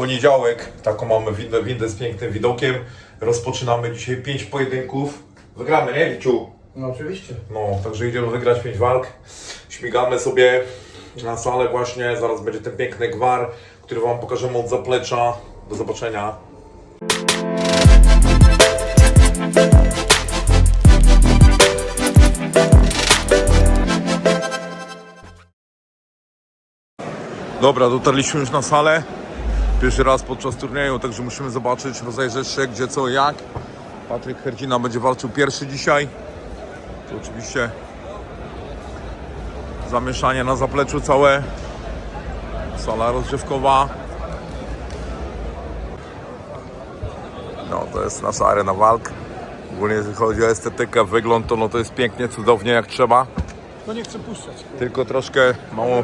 Poniedziałek, taką mamy windę, windę z pięknym widokiem. Rozpoczynamy dzisiaj 5 pojedynków. Wygramy, nie Wiciu? No oczywiście. No, także idziemy wygrać 5 walk. Śmigamy sobie na salę właśnie, zaraz będzie ten piękny gwar, który Wam pokażemy od zaplecza. Do zobaczenia. Dobra, dotarliśmy już na salę. Pierwszy raz podczas turnieju, także musimy zobaczyć, rozejrzeć się gdzie, co, jak. Patryk Herdzina będzie walczył pierwszy dzisiaj. To oczywiście zamieszanie na zapleczu całe. Sala rozgrzewkowa. No, to jest nasza arena walk. Ogólnie jeżeli chodzi o estetykę, wygląd, to no to jest pięknie, cudownie jak trzeba. No nie chcę puszczać. Tylko troszkę mało,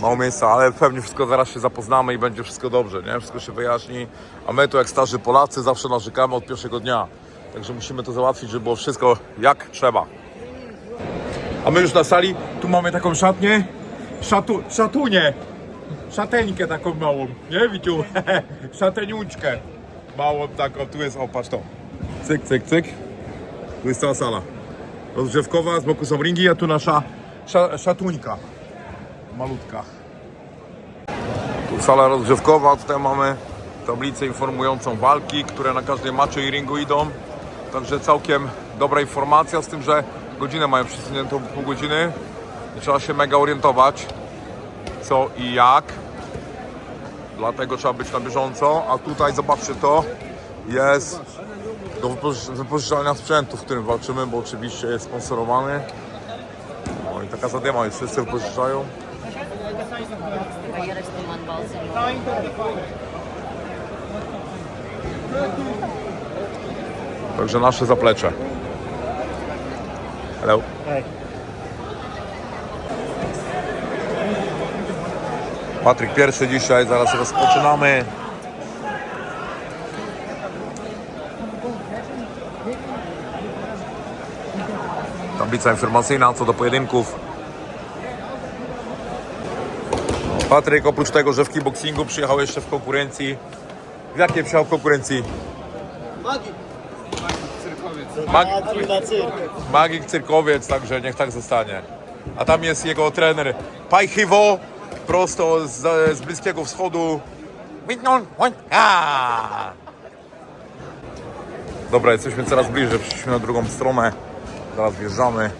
mało miejsca, ale pewnie wszystko zaraz się zapoznamy i będzie wszystko dobrze, nie? Wszystko się wyjaśni. A my tu jak starzy Polacy zawsze narzekamy od pierwszego dnia. Także musimy to załatwić, żeby było wszystko jak trzeba. A my już na sali, tu mamy taką szatnię, szatu, szatunię, szateńkę taką małą, nie Wiciu? Szateniuczkę małą taką, tu jest, o patrz to. Cyk, cyk, cyk. Tu jest cała sala. Rozgrzewkowa, z boku są ringi, a tu nasza sza, szatuńka. Malutka. Tu sala rozgrzewkowa, tutaj mamy tablicę informującą walki, które na każdej maczy i ringu idą. Także całkiem dobra informacja, z tym, że godzinę mają przesuniętą pół godziny. Trzeba się mega orientować, co i jak. Dlatego trzeba być na bieżąco. A tutaj zobaczcie to, jest do wypoży- wypożyczalnia sprzętu, w którym walczymy, bo oczywiście jest sponsorowany. No i taka zadyma jest, wszyscy wypożyczają. Także nasze zaplecze. Hello. Patryk pierwszy dzisiaj, zaraz rozpoczynamy. Tablica informacyjna co do pojedynków. Patryk oprócz tego, że w kickboxingu przyjechał jeszcze w konkurencji. W jakiej przyjechał konkurencji? Mag na cyrk. magik cyrkowiec, także niech tak zostanie. A tam jest jego trener Pajchiwo, prosto z, z Bliskiego Wschodu. Dobra, jesteśmy coraz bliżej, przyszliśmy na drugą stronę. Zaraz wjeżdżamy.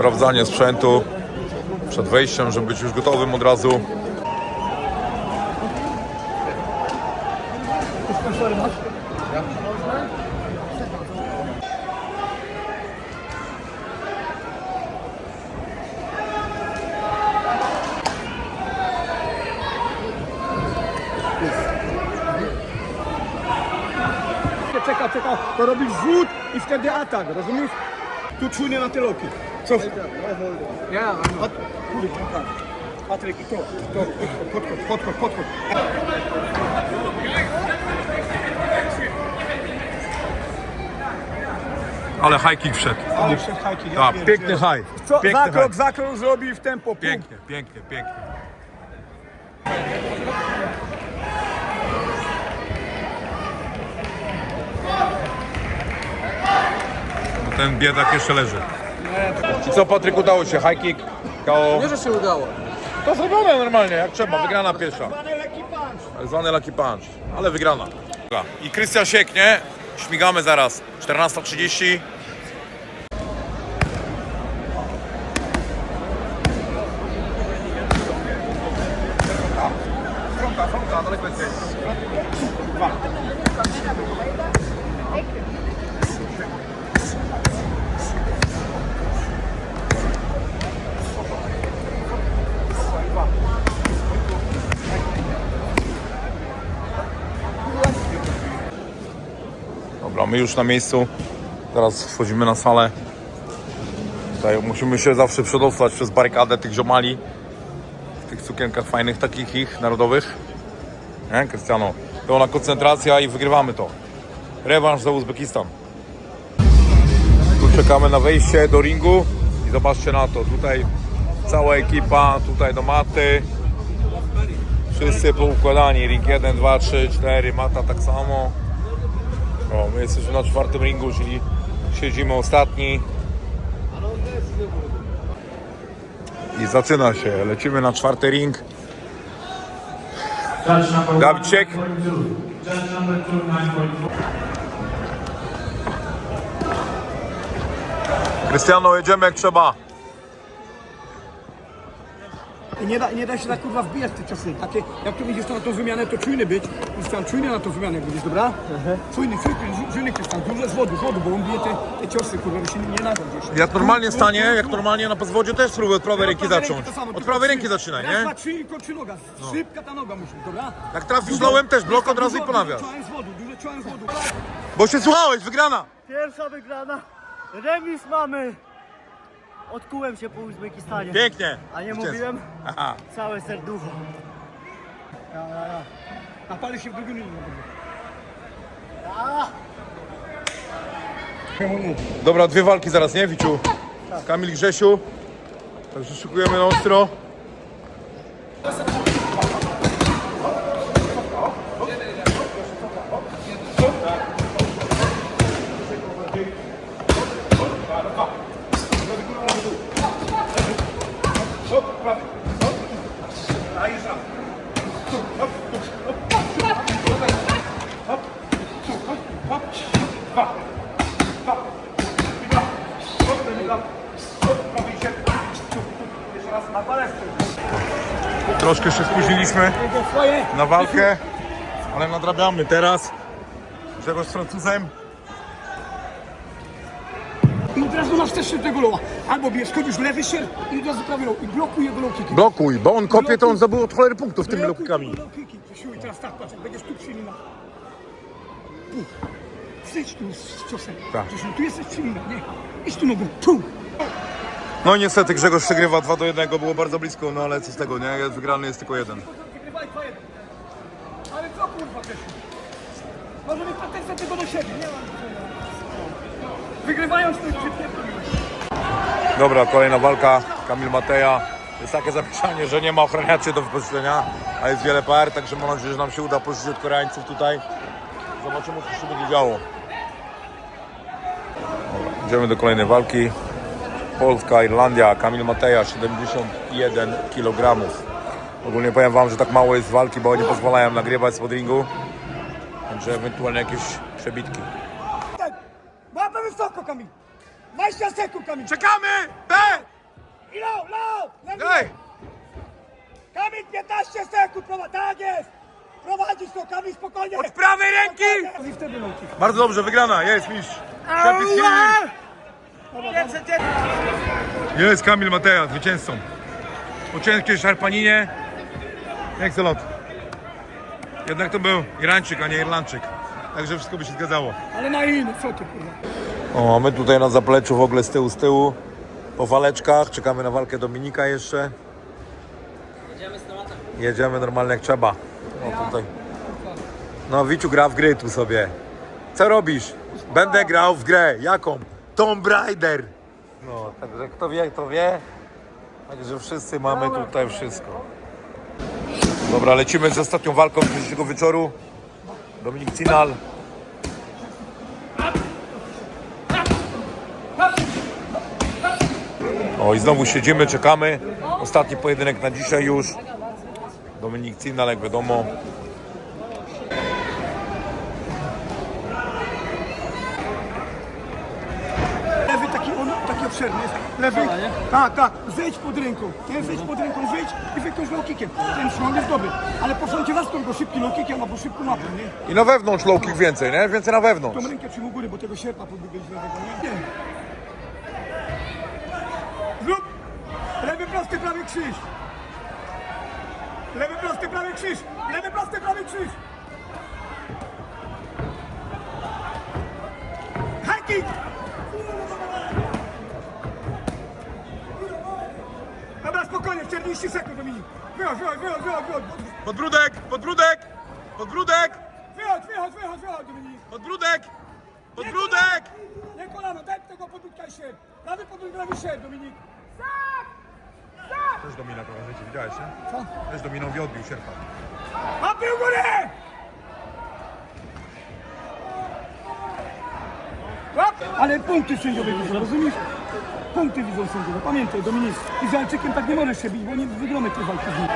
Sprawdzanie sprzętu przed wejściem, żeby być już gotowym od razu. Czeka, czeka, to robisz rzut i wtedy atak, rozumiesz? Tu czujnie na te loki. Co? Ja, kurwa, Patryk, to, to, podchodź, podchodź, podchodź. Ale high kick wszedł. Ale przed hajki, ja Tak, piękny high. Co, Piękny zakrok, high. zakrok zrobi w tempo, punkt. Pięknie, pięknie, pięknie. Ten biedak jeszcze leży. I co Patryk udało się? High kick, KO. Nie, że się udało. To zrobione normalnie, jak trzeba, wygrana pierwsza. Tak zwany lucky punch, ale wygrana. I Krystian sieknie, śmigamy zaraz. 14.30. Dobra, my już na miejscu. Teraz wchodzimy na salę. Tutaj musimy się zawsze przedostać przez barykadę tych ziomali. W tych cukienkach fajnych, takich ich, narodowych. Nie, Krystiano? Pełna koncentracja i wygrywamy to. Rewanż za Uzbekistan. Tu czekamy na wejście do ringu i zobaczcie na to. Tutaj cała ekipa tutaj do maty. Wszyscy poukładani, ring 1, 2, 3, 4, mata tak samo. O, my jesteśmy na czwartym ringu, czyli siedzimy ostatni. I zaczyna się, lecimy na czwarty ring. Judge number one, Dawidciek. 9.42. Judge number two, 9.42. Krystiano, jedziemy jak trzeba. I nie da, nie da się tak kurwa wbijać te ciosy. Takie, jak tu idziesz to na tą wymianę, to czujny być. Krystian, czujny na tą wymianę będziesz, dobra? Czujny, czujny, czujny Krystian, dużo z wody, z wody, bo on bije te, te ciosy, kurwa, by się nie nadą gdzieś. Jak normalnie stanie, jak normalnie na pozwodzie też spróbuj od prawej ręki zacząć. Od prawej ręki zaczynaj, Raz, nie? dwa, trzy i kończy noga. Szybka ta noga musi, dobra? Jak trafisz lołem też, blok od razu i ponawiasz. Dużo z wody, dużo czołem z wody. Bo się słuchałeś, wygrana! Pierwsza wygrana. Remis mamy. Odkułem się po Uzbekistanie. Pięknie. A nie mówiłem? Aha. Całe serducho. Napali się w drugim linii. Dobra, dwie walki zaraz, nie Wiciu? Kamil Grzesiu. Także szykujemy na ostro. Się Swoje. na walkę, ale nadrabiamy teraz. Grzegorz z Francuzem. I od razu masz też tego loła. Albo bierz, chodzisz lewy sierp i od razu prawy low. I blokuj jego low kicki. Blokuj, bo on kopie, to on zdobył od cholery punktów tymi Blokuj lokikami. jego low kicki. Siuj, teraz tak, patrz, jak będziesz tu przylina. Tu. Zejdź tu z ciosem. Tak. Grzesiu, tu jesteś przylina, nie? Idź tu nogą, tu. No niestety Grzegorz przegrywa 2 do 1, było bardzo blisko, no ale co z tego, nie? Jest wygrany jest tylko jeden. Wygrywaj 2 1. Ale co kurwa Grzesiu? Może mieć pretensje tylko do siebie, nie mam. Wygrywając to szybkie. Dobra, kolejna walka, Kamil Mateja. Jest takie zapiszanie, że nie ma ochraniaczy do wypożyczenia, a jest wiele par, także mam nadzieję, że nam się uda pożyczyć od Koreańców tutaj. Zobaczymy, co się będzie działo. Dobra, idziemy do kolejnej walki. Polska, Irlandia, Kamil Mateja, 71 kg. Ogólnie powiem Wam, że tak mało jest walki, bo nie pozwalają nagrywać spod ringu. Także ewentualnie jakieś przebitki. Łapę wysoko, Kamil. 20 sekund, Kamil. Czekamy! Te! I low, low. Daj! Kamil, 15 sekund, prowadź. Tak jest. Prowadzisz to, Kamil, spokojnie. Od prawej ręki! Bardzo dobrze, wygrana, jest mistrz. Przepis Jest Kamil Mateja, zwycięzcą. Po ciężkiej szarpaninie. Excellent. Jednak to był Irańczyk, a nie Irlandczyk. Także wszystko by się zgadzało. Ale na inny, co ty, kurwa. O, a my tutaj na zapleczu w ogóle z tyłu, z tyłu. Po waleczkach, czekamy na walkę Dominika jeszcze. Jedziemy normalnie jak trzeba. O, tutaj. No, Wiciu gra w gry tu sobie. Co robisz? Będę grał w grę. Jaką? Tomb Raider. No, także kto wie, kto wie. Także wszyscy mamy tutaj wszystko. Dobra, lecimy z ostatnią walką dzisiejszego wieczoru. Dominik Cinal. O i znowu siedzimy, czekamy. Ostatni pojedynek na dzisiaj już. Dominik Cinal, jak wiadomo. Lewy taki, on, taki obszerny jest. Lewy. Tak, tak. Zejdź pod ręką. Nie, zejdź pod ręką, zejdź i wykończ low kickiem. Ten strong jest dobry. Ale posądźcie was go szybki low kickiem albo szybką łapą, nie? I na wewnątrz low kick więcej, nie? Więcej na wewnątrz. Tą rękę u góry, bo tego sierpa podbiegać lewego, nie? Nie. Zrób. Lewy prosty, prawy krzyż. Lewy prosty, prawy krzyż. Lewy prosty, prawy krzyż. High kick. 40 sekund, Dominik. Wychodź, wychodź, wychodź, wychodź, wychodź. Podbródek, podbródek, podbródek, Wychodź, wychodź, wychodź, wychodź, Dominik. podbródek, podbródek. Nie kolano, daj tego podbudka i się. Prawy podbudek, prawy się, Dominik. Też domina trochę życie, widziałeś, nie? Co? Też dominowi odbił sierpa. A był góry! Łap! Ale punkty sędziowie rozumiesz? Punkty widzą sędziowie, pamiętaj Dominik. Izraelczykiem tak nie możesz się bić, bo nie wygramy tej walki z nim.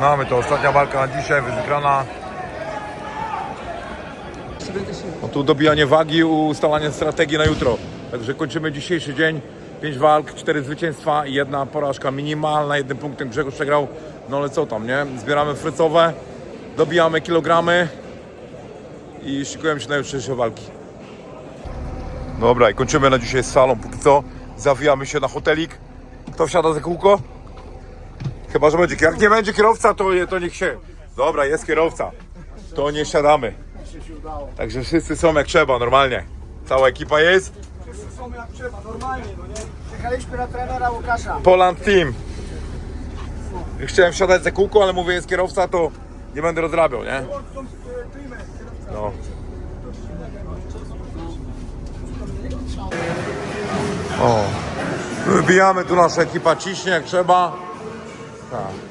Mamy to, ostatnia walka na dzisiaj, wygrana. No tu dobijanie wagi, ustalanie strategii na jutro. Także kończymy dzisiejszy dzień. Pięć walk, cztery zwycięstwa i jedna porażka minimalna. Jednym punktem Grzegorz przegrał. No ale co tam, nie? Zbieramy frycowe, dobijamy kilogramy i szykujemy się na jutrzejsze walki. Dobra i kończymy na dzisiaj z salą. Póki co zawijamy się na hotelik. Kto wsiada za kółko? Chyba, że będzie. Jak nie będzie kierowca, to, to niech się. Dobra, jest kierowca. To nie siadamy. Także wszyscy są jak trzeba, normalnie. Cała ekipa jest. Wszyscy są jak trzeba, normalnie, no nie? Czekaliśmy na trenera Łukasza. Poland Team. Chciałem wsiadać za kółko, ale mówię, jest kierowca, to nie będę rozrabiał, nie? No. O. Wybijamy tu nasza ekipa ciśnie jak trzeba. Tak.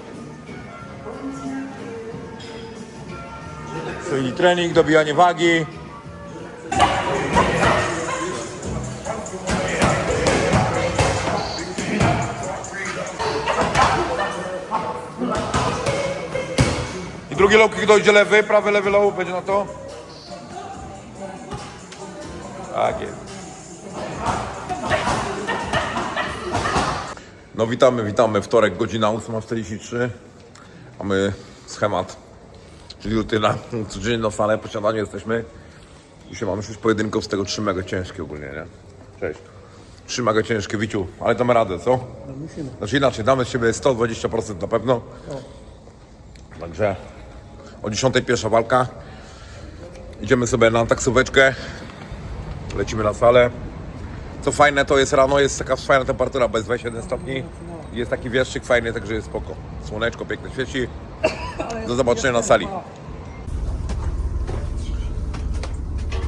Czyli trening, dobijanie wagi. I drugi low kick dojdzie lewy, prawy, lewy low, będzie na to? Tak jest. No witamy, witamy. Wtorek, godzina 8.43. Mamy schemat, czyli rutyna. Codziennie na salę, po śniadaniu jesteśmy. Dzisiaj mamy już pojedynków, z tego trzy mega ciężkie ogólnie, nie? Cześć. Trzy mega ciężkie, Wiciu, ale damy radę, co? Znaczy inaczej, damy z siebie 120% na pewno. Także o 10 pierwsza walka. Idziemy sobie na taksóweczkę. Lecimy na salę. Co fajne to jest rano, jest taka fajna temperatura, bez 21 stopni. Jest taki wieszczyk fajny, także jest spoko. Słoneczko piękne świeci. Do zobaczenia na sali.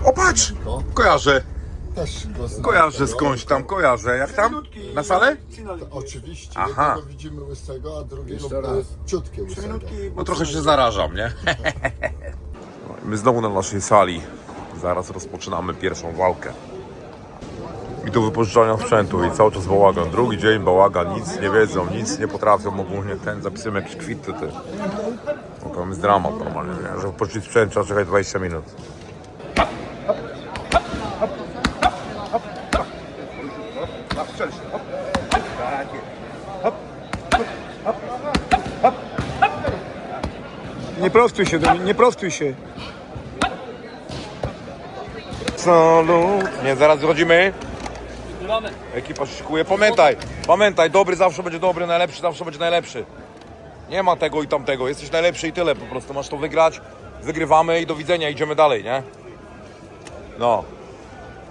O patrz! Kojarzę. Też go znam. Kojarzę skądś tam, kojarzę. Jak tam? Na salę? Oczywiście. Aha. Jednego widzimy łysego, a drugiego e, ciutkie łysego. No trochę się zarażam, nie? No My znowu na naszej sali. Zaraz rozpoczynamy pierwszą walkę. I tu wypożyczania sprzętu i cały czas bałagan. Drugi dzień bałagan, nic nie wiedzą, nic nie potrafią ogólnie. Ten zapisujemy jakieś kwity, ty. No to jest dramat normalnie, nie? że wypożyczyć sprzęt trzeba czekać 20 minut. Nie prostuj się, nie prostuj się. Salut. Nie, zaraz wychodzimy. Ekipa się szykuje. Pamiętaj, pamiętaj, dobry zawsze będzie dobry, najlepszy zawsze będzie najlepszy. Nie ma tego i tamtego. Jesteś najlepszy i tyle po prostu. Masz to wygrać, wygrywamy i do widzenia, idziemy dalej, nie? No.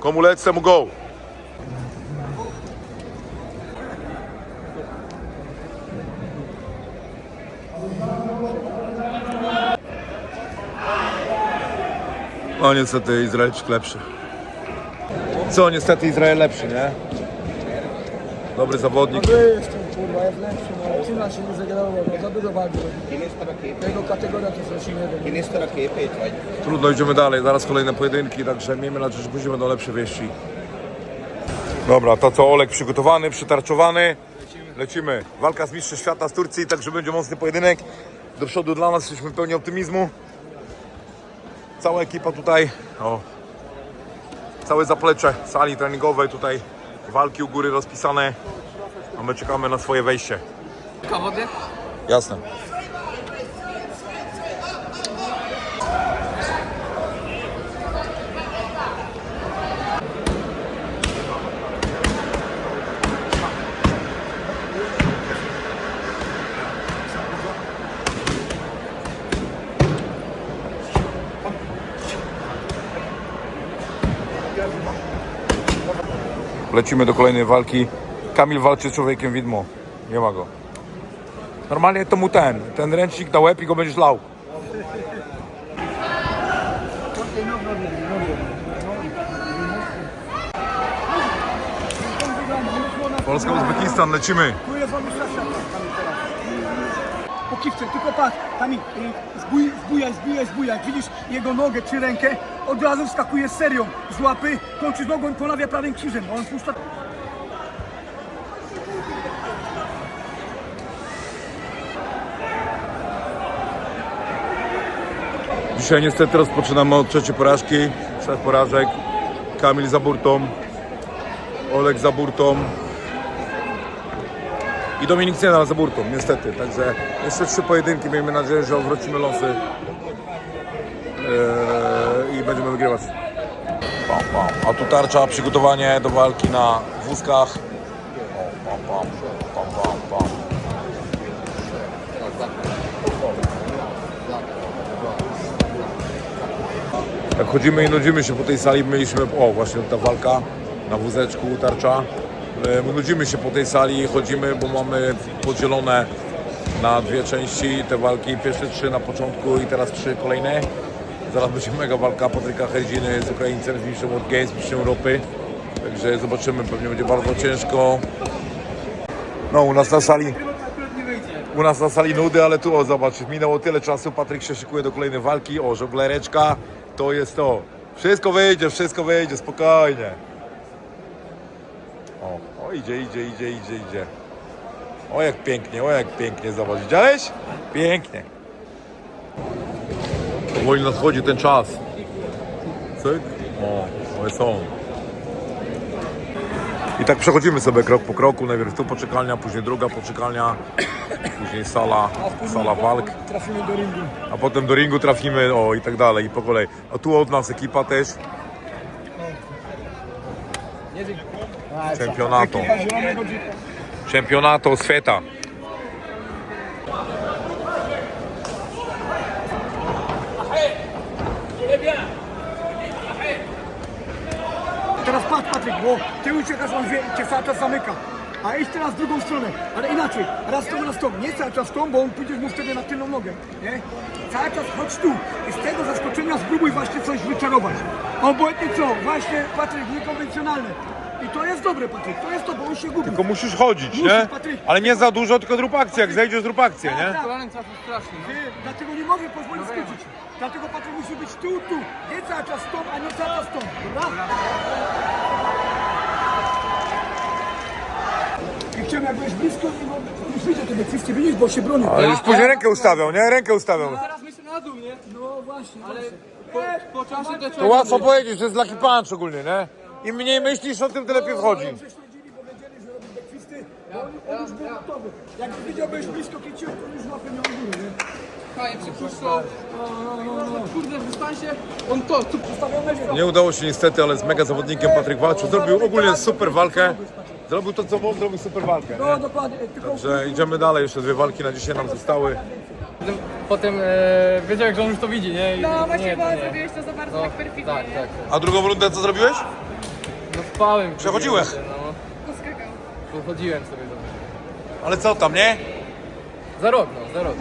Komu lec, temu go. No niestety Izraelczyk lepszy. Co, niestety Izrael lepszy, nie? Dobry zawodnik. jestem, kurwa, jest lepszy, no. Cina się nie zagrało, no, za dużo wagi. Jego kategoria to jest raczej nie. Trudno, idziemy dalej. Zaraz kolejne pojedynki, także miejmy nadzieję, że później będą lepsze wieści. Dobra, to co Olek przygotowany, przytarczowany. Lecimy. Walka z mistrzem świata z Turcji, także będzie mocny pojedynek. Do przodu dla nas, jesteśmy pełni optymizmu. Cała ekipa tutaj, o, całe zaplecze sali treningowej tutaj, walki u góry rozpisane, a my czekamy na swoje wejście. Jasne. Lecimy do kolejnej walki. Kamil walczy z człowiekiem widmo. Nie ma go. Normalnie to mu ten, ten ręcznik na łeb i go będziesz lał. Wyszło na Polska, Uzbekistan, lecimy. Tu jest on mistrzostwa Kamil teraz. Tylko patrz, Kamil, y, zbój, zbujaj. Jak widzisz jego nogę czy rękę, od razu wskakuje serią z łapy, kończy nogą ponawia prawym krzyżem. On puszcza... Dzisiaj niestety rozpoczynamy od trzeciej porażki. Trzech porażek. Kamil za burtą. Olek za burtą. I Dominik Cienal za burtą, niestety. Także jeszcze trzy pojedynki. Miejmy nadzieję, że odwrócimy losy. Eee, I będziemy wygrywać. Pam, pam. A tu tarcza, przygotowanie do walki na wózkach. O, pam, pam, pam, pam, pam. Jak chodzimy i nudzimy się po tej sali, mieliśmy, o właśnie ta walka na wózeczku, tarcza. E, My nudzimy się po tej sali, chodzimy, bo mamy podzielone na dwie części te walki. Pierwsze trzy na początku i teraz trzy kolejne. Zaraz będzie mega walka Patryka Herdziny z Ukraińcem, z mistrzem World Games, mistrzem Europy. Także zobaczymy, pewnie będzie bardzo ciężko. No u nas na sali u nas na sali nudy, ale tu o zobacz, minęło tyle czasu, Patryk się szykuje do kolejnej walki, o żonglereczka, to jest to. Wszystko wyjdzie, wszystko wyjdzie, spokojnie. O, o idzie, idzie, idzie, idzie, idzie. O jak pięknie, o jak pięknie, zobacz, widziałeś? Pięknie. Powoli nadchodzi ten czas. Cyk. O, to jest on. I tak przechodzimy sobie krok po kroku, najpierw tu poczekalnia, później druga poczekalnia, później sala, sala walk, Trafimy do ringu. a potem do ringu trafimy, o i tak dalej, i po kolei. A tu od nas ekipa też. Czempionato. Zielonego jeepa. Czempionato świata. Teraz patrz Patryk, bo ty uciekasz, on wie, cię cały czas zamyka. A idź teraz w drugą stronę, ale inaczej, raz tą, raz tą, nie cały czas tą, bo on pójdziesz mu wtedy na tylną nogę, nie? Cały czas chodź tu i z tego zaskoczenia spróbuj właśnie coś wyczarować. Obojętnie co, właśnie Patryk, niekonwencjonalne. I to jest dobre Patryk, to jest to, bo on się gubi. Tylko musisz chodzić, Musisz, nie? Patryk. Ale nie za dużo, tylko zrób akcję, jak zejdziesz zrób akcję, nie? Tak, Ty, dlatego nie mogę pozwolić skrócić. Dlatego Patryk musi być tu, tu. Nie cały czas tą, a nie cały czas tą, dobra? I chciałem jak byłeś blisko, no, już widzę tebe kwestie, widzisz, bo się bronił. Ale już później rękę ustawiał, nie? Rękę ustawiał. Teraz myślę na dół, nie? No właśnie, ale Po, po czasie to To łatwo powiedzieć, to jest lucky punch ogólnie, nie? Im mniej myślisz o tym, to lepiej wchodzi. prześledzili, wiedzieli, że robi bo on, on już był gotowy. Jak widziałbyś blisko to już miał nie? Fajnie przypuszczał. Kurde, w dystansie. On to, tu Nie udało się niestety, ale z mega zawodnikiem Patryk walczył. Zrobił ogólnie super walkę. Zrobił to, co mógł, zrobił super walkę. No dokładnie, tylko idziemy dalej, jeszcze dwie walki na dzisiaj nam zostały. potem e, wiedział, że on już to widzi, nie? I, No nie, właśnie, bo nie. zrobiłeś to za bardzo No, tak perfidnie, tak, nie? tak. A drugą rundę co zrobiłeś? Spałem. Przechodziłeś. No, Poskakał. pochodziłem sobie za, Ale co tam, nie? za rok, no, za rok.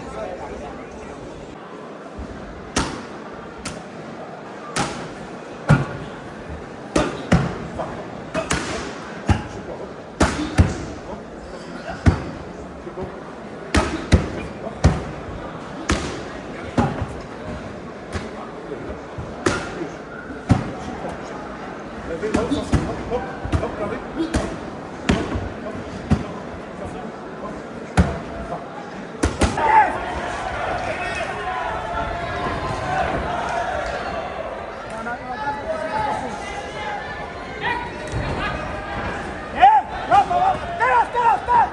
Nie! No, no, no. Teraz, teraz, tak!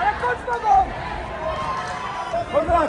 Ale kończ nogą! Dobra,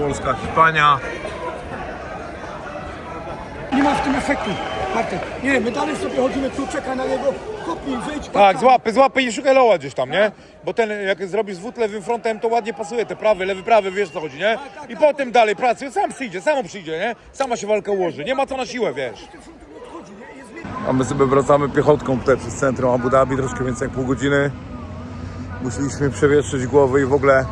Polska, Hiszpania. Nie ma w tym efektu. Bartek, nie, my dalej sobie chodzimy tu, czeka na niego, kopnij, wyjdź. Tak, złapy, złapy i szukaj loła gdzieś tam, nie? Bo ten, jak zrobisz zwód lewym frontem, to ładnie pasuje, te prawy, lewy, prawy, wiesz co chodzi, nie? I potem dalej pracuj, sam przyjdzie, samo przyjdzie, nie? Sama się walka ułoży, nie ma co na siłę, wiesz. A my sobie wracamy piechotką tutaj przez centrum Abu Dhabi, troszkę więcej jak pół godziny. Musieliśmy przewietrzyć głowy i w ogóle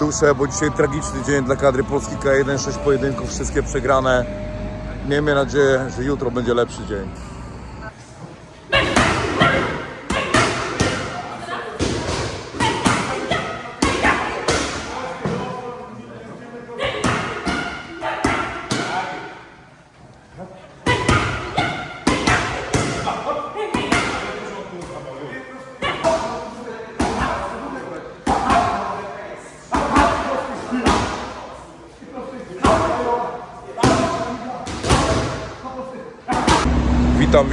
duszę, bo dzisiaj tragiczny dzień dla kadry Polski K1, 6 pojedynków, wszystkie przegrane. Miejmy nadzieję, że jutro będzie lepszy dzień.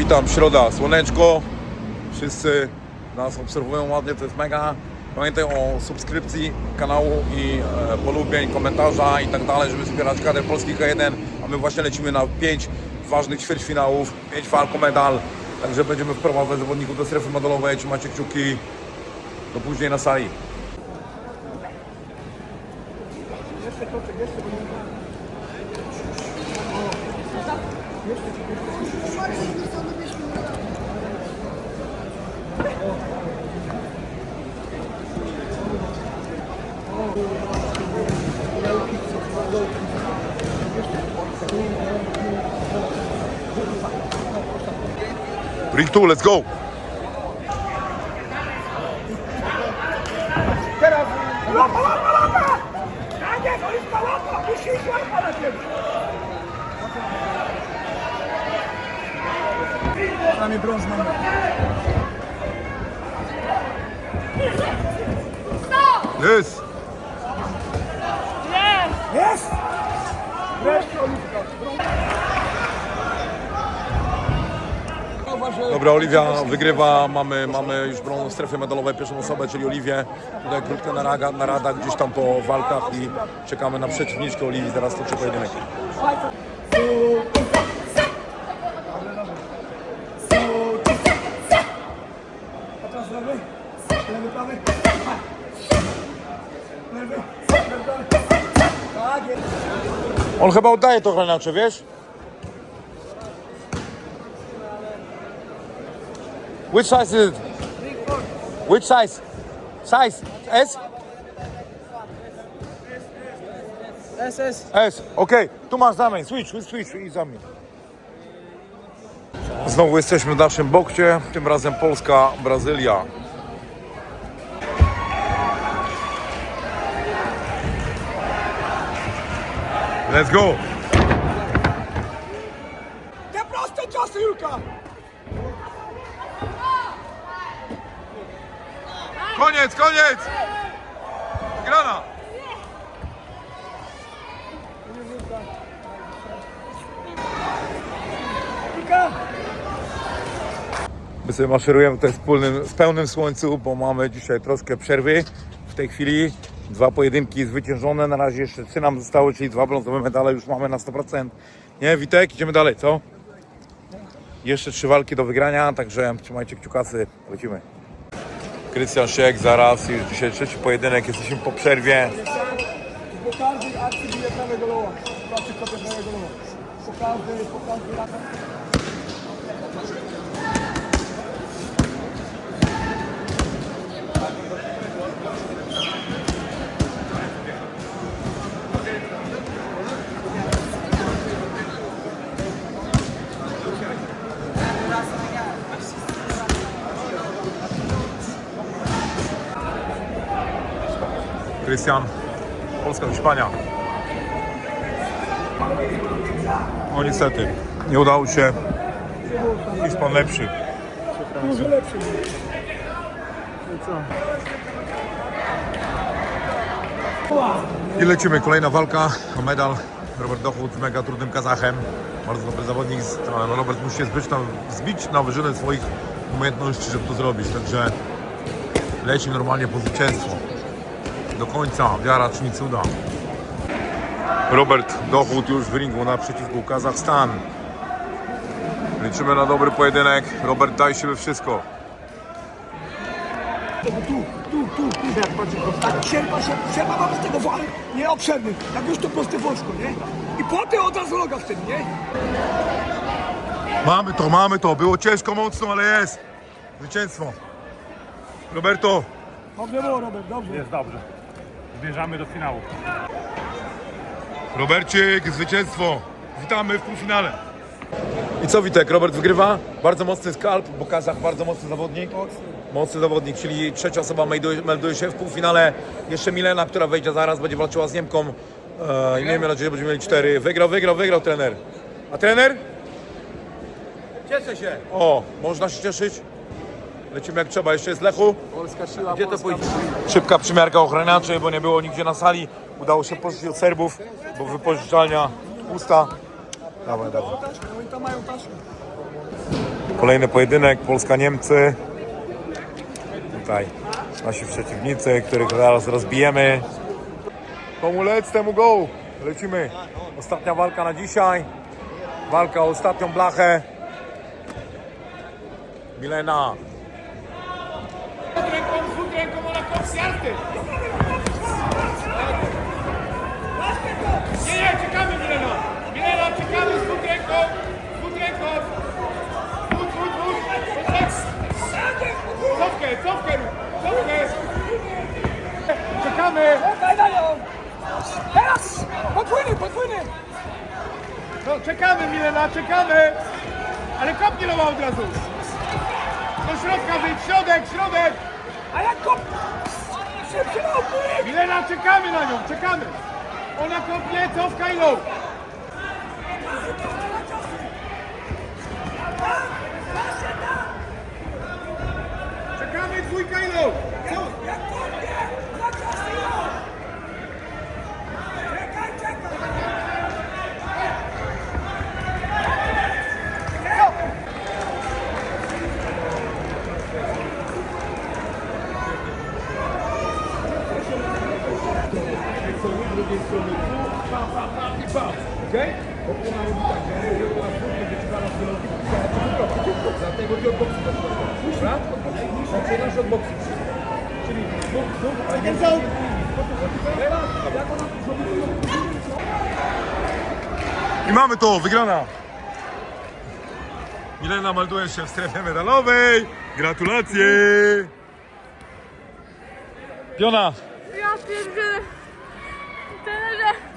Witam, środa, słoneczko. Wszyscy nas obserwują ładnie, to jest mega. Pamiętaj o subskrypcji kanału i e, polubień, komentarza i tak dalej, żeby wspierać kadrę Polski K1. A my właśnie lecimy na 5 ważnych ćwierćfinałów, 5 walk medal. Także będziemy wprowadzać zawodników do strefy medalowej. Trzymajcie kciuki. Do później na sali. Ring 2, let's go! Teraz, łapa, łapa, łapa! Tak jest, Oliwka, łapa, musi iść łapa na ciebie. Mamy brąz, mamy. Yes! Dobra, Oliwia wygrywa, mamy, mamy już brązową strefę medalową, pierwszą osobę, czyli Oliwię. Tutaj krótka narada, narada gdzieś tam po walkach i czekamy na przeciwniczkę Oliwii, zaraz toczy pojedynek. On chyba oddaje to inaczej, wiesz? Which size is it? Which size? Size? S? SS. S, okej. Tu masz zamień, switch, switch i zamień. Znowu jesteśmy w naszym boksie, tym razem Polska, Brazylia. Let's go! Te proste ciosy, Julka! Koniec, koniec! Grana! My sobie maszerujemy tutaj w pełnym słońcu, bo mamy dzisiaj troszkę przerwy w tej chwili. Dwa pojedynki zwyciężone, na razie jeszcze trzy nam zostały, czyli dwa brązowe medale już mamy na 100%. Nie, Witek, idziemy dalej, co? Jeszcze trzy walki do wygrania, także trzymajcie kciukasy, lecimy. Krystian Siek zaraz, już dzisiaj trzeci pojedynek, jesteśmy po przerwie. Po każdej akcji loła. Po każdej, po każdej akcji. Krystian, Polska Hiszpania. No niestety, nie udało się. Hiszpan lepszy. Dużo lepszy. I lecimy, kolejna walka o medal. Robert Dochód z mega trudnym Kazachem. Bardzo dobry zawodnik. Robert musi się zbyć zbić na wyżynę swoich umiejętności, żeby to zrobić. Także leci normalnie po zwycięstwo. Do końca, wiara czyni cuda. Robert Dochód już w ringu naprzeciwko Kazachstan. Liczymy na dobry pojedynek. Robert, daj siebie wszystko. Tu, tu, tu, tu. Tak, sierpa, sierpa, sierpa mamy z tego wal, nie obszerny. Jak już to proste wąsko, nie? I potem od razu noga wtedy, nie? Mamy to, mamy to. Było ciężko, mocno, ale jest. Zwycięstwo. Roberto, Dobrze było, Robert, dobrze. Jest dobrze. Zmierzamy do finału. Robercik, zwycięstwo. Witamy w półfinale. I co Witek, Robert wygrywa? Bardzo mocny skalp, bo Kazach bardzo mocny zawodnik. Mocny zawodnik, czyli trzecia osoba melduje, melduje się w półfinale. Jeszcze Milena, która wejdzie zaraz, będzie walczyła z Niemką. E, I miejmy nadzieję, że będziemy mieli cztery. Wygrał, wygrał, wygrał trener. A trener? Cieszę się. O, można się cieszyć. Lecimy jak trzeba. Jeszcze jest Lechu. Polska siła, Gdzie to pójdzie? Szybka przymiarka ochraniaczy, bo nie było nigdzie na sali. Udało się pożyczyć od Serbów, bo wypożyczalnia pusta. Dawaj, dawaj. Kolejny pojedynek Polska-Niemcy. Tutaj nasi przeciwnicy, których zaraz rozbijemy. Komu lec, temu go. Lecimy. Ostatnia walka na dzisiaj. Walka o ostatnią blachę. Milena. Nie, nie, czekamy Milena! Milena, czekamy z butręką! Z butręką! Wód, wód, wód! Cofkę, cofkę rób! Cofkę! Czekamy! Daj na nią! Teraz! Podwójny, podwójny! No, czekamy Milena, czekamy! Ale kopnij nowa od razu! Do środka wyjdź, środek, środek! A jak kop... Milena, czekamy na nią, czekamy! Ona kopnie, cofka i low! Czekamy, dwójka i low! Co? I mamy to, wygrana. Milena melduje się w strefie medalowej. Gratulacje. Piona. Ja pierdzielę.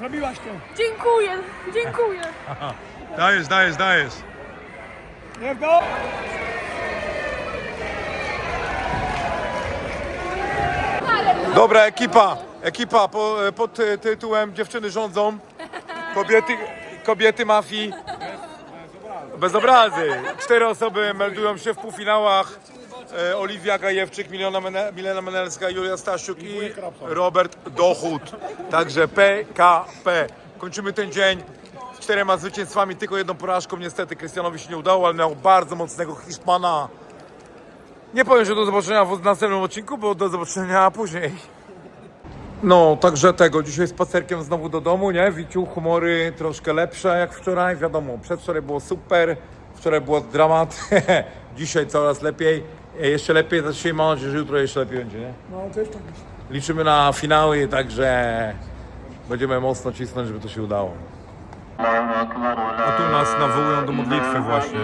Zrobiłaś to. dziękuję, dziękuję. Dajesz, dajesz, dajesz. Niech go! Dobra ekipa, ekipa po, pod ty- tytułem Dziewczyny rządzą, kobiety, kobiety mafii. Bez obrazy. Cztery osoby meldują się w półfinałach. E, Oliwia Gajewczyk, Milena, Mene, Milena Menelska, Julia Stasiuk i Robert Dochód. Także PKP. Kończymy ten dzień z czterema zwycięstwami, tylko jedną porażką. Niestety Krystianowi się nie udało, ale miał bardzo mocnego Hiszpana. Nie powiem, że do zobaczenia w następnym odcinku, bo do zobaczenia później. No, także tego, dzisiaj spacerkiem znowu do domu, nie? Wiciu, humory troszkę lepsze jak wczoraj, wiadomo, przedwczoraj było super, wczoraj było dramat, dzisiaj coraz lepiej, jeszcze lepiej, to dzisiaj mam nadzieję, że jutro jeszcze lepiej będzie, nie? No, też tak myślę. Liczymy na finały, także będziemy mocno cisnąć, żeby to się udało. A tu nas nawołują do modlitwy właśnie.